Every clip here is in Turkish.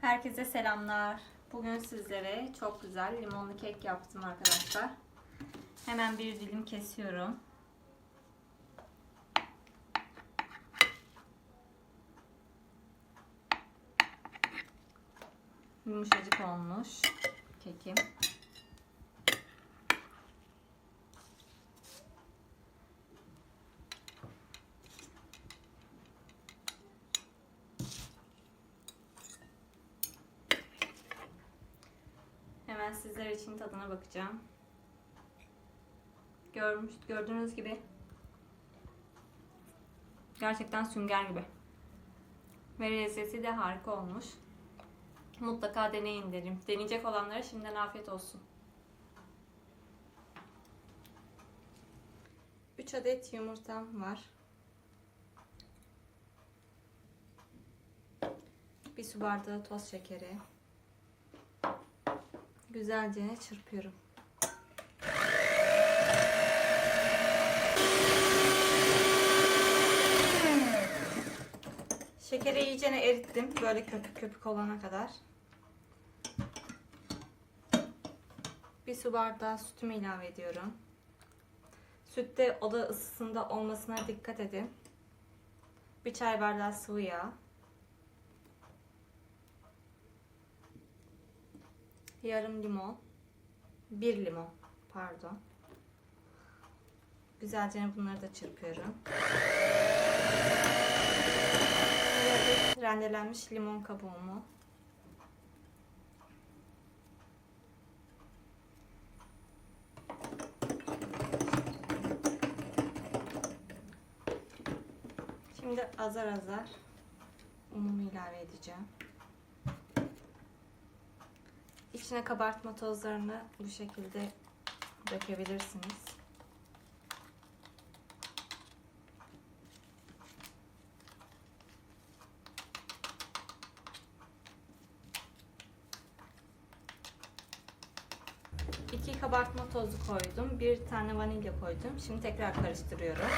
Herkese selamlar. Bugün sizlere çok güzel limonlu kek yaptım arkadaşlar. Hemen bir dilim kesiyorum. Yumuşacık olmuş kekim. Hemen sizler için tadına bakacağım. Görmüş, gördüğünüz gibi gerçekten sünger gibi. Ve lezzeti de harika olmuş. Mutlaka deneyin derim. Deneyecek olanlara şimdiden afiyet olsun. 3 adet yumurtam var. Bir su bardağı toz şekeri. Güzelce çırpıyorum. Şekeri iyice erittim. Böyle köpük köpük olana kadar. Bir su bardağı sütümü ilave ediyorum. Sütte oda ısısında olmasına dikkat edin. Bir çay bardağı sıvı yağ. Yarım limon. Bir limon. Pardon. Güzelce bunları da çırpıyorum. Rendelenmiş limon kabuğumu. Şimdi azar azar unumu ilave edeceğim. İçine kabartma tozlarını bu şekilde dökebilirsiniz. İki kabartma tozu koydum. Bir tane vanilya koydum. Şimdi tekrar karıştırıyorum.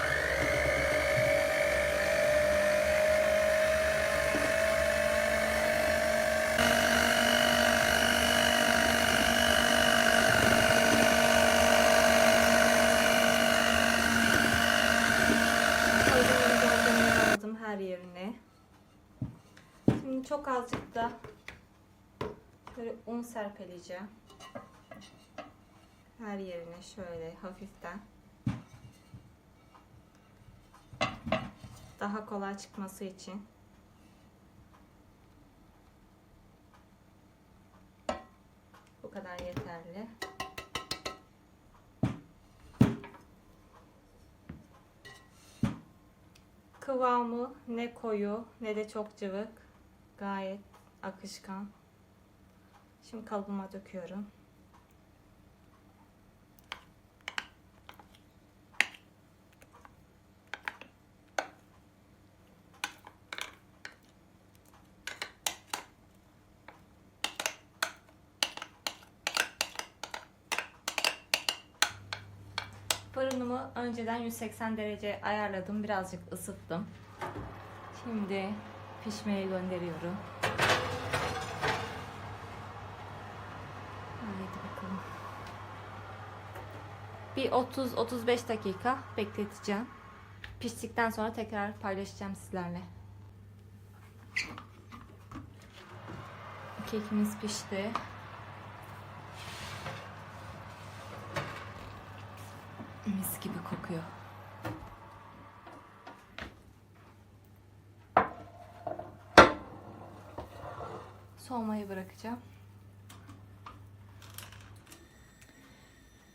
Yerine. Şimdi çok azıcık da böyle un serpeleyeceğim. Her yerine şöyle hafiften. Daha kolay çıkması için. Bu kadar yeterli. Kıvamı ne koyu ne de çok cıvık. Gayet akışkan. Şimdi kalıbıma döküyorum. Fırınımı önceden 180 derece ayarladım. Birazcık ısıttım. Şimdi pişmeye gönderiyorum. Haydi bakalım. Bir 30-35 dakika bekleteceğim. Piştikten sonra tekrar paylaşacağım sizlerle. Kekimiz pişti. Mis gibi kokuyor. Soğumayı bırakacağım.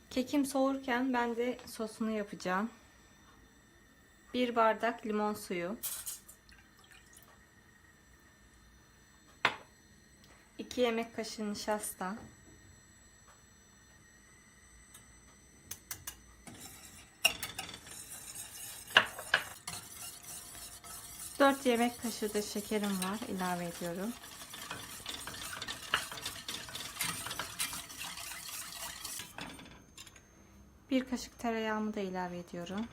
Kekim soğurken ben de sosunu yapacağım. Bir bardak limon suyu. 2 yemek kaşığı nişasta. 4 yemek kaşığı da şekerim var. ilave ediyorum. Bir kaşık tereyağımı da ilave ediyorum.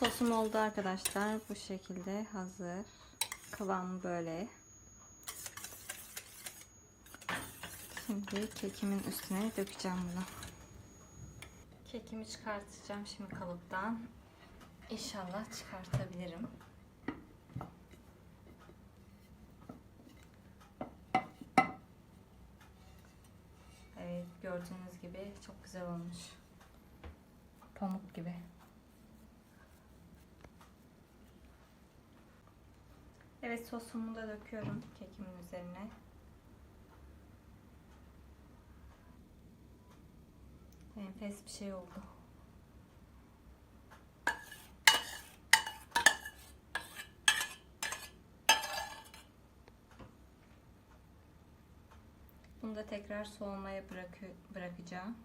Sosum oldu arkadaşlar. Bu şekilde hazır. Kıvamı böyle. Şimdi kekimin üstüne dökeceğim bunu. Kekimi çıkartacağım şimdi kalıptan. İnşallah çıkartabilirim. Evet gördüğünüz gibi çok güzel olmuş. Pamuk gibi. Evet sosumu da döküyorum kekimin üzerine. Enfes bir şey oldu. Bunu da tekrar soğumaya bırakı- bırakacağım.